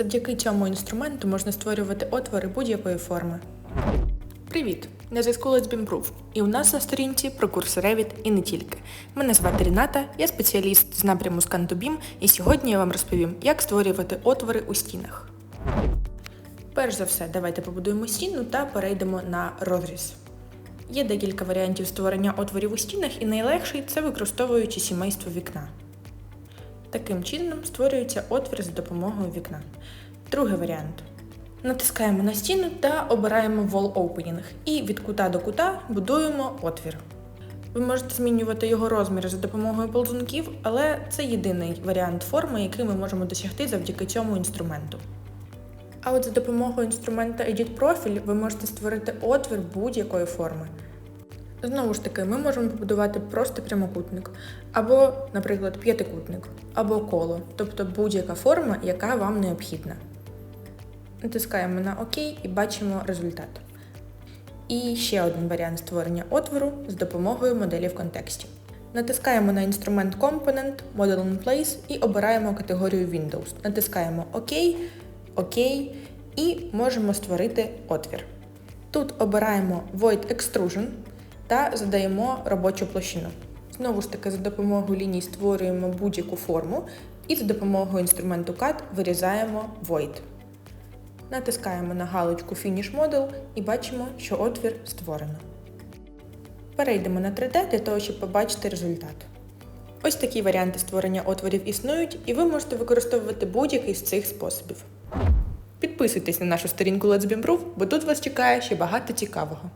Завдяки цьому інструменту можна створювати отвори будь-якої форми. Привіт! На зв'язку Let's Be І у нас на сторінці про курси Revit і не тільки. Мене звати Ріната, я спеціаліст з напряму Scan2BIM, і сьогодні я вам розповім, як створювати отвори у стінах. Перш за все, давайте побудуємо стіну та перейдемо на розріз. Є декілька варіантів створення отворів у стінах, і найлегший це використовуючи сімейство вікна. Таким чином створюється отвір за допомогою вікна. Другий варіант. Натискаємо на стіну та обираємо Wall Opening і від кута до кута будуємо отвір. Ви можете змінювати його розмір за допомогою ползунків, але це єдиний варіант форми, який ми можемо досягти завдяки цьому інструменту. А от за допомогою інструмента Edit Profile ви можете створити отвір будь-якої форми. Знову ж таки, ми можемо побудувати просто прямокутник, або, наприклад, п'ятикутник, або коло, тобто будь-яка форма, яка вам необхідна. Натискаємо на ОК і бачимо результат. І ще один варіант створення отвору з допомогою моделі в контексті. Натискаємо на інструмент Component, Model in Place і обираємо категорію Windows. Натискаємо ОК, ОК і можемо створити отвір. Тут обираємо Void Extrusion та задаємо робочу площину. Знову ж таки, за допомогою ліній створюємо будь-яку форму і за допомогою інструменту Cut вирізаємо Void. Натискаємо на галочку Finish Model і бачимо, що отвір створено. Перейдемо на 3D для того, щоб побачити результат. Ось такі варіанти створення отворів існують, і ви можете використовувати будь-який з цих способів. Підписуйтесь на нашу сторінку Let's Be Improve, бо тут вас чекає ще багато цікавого.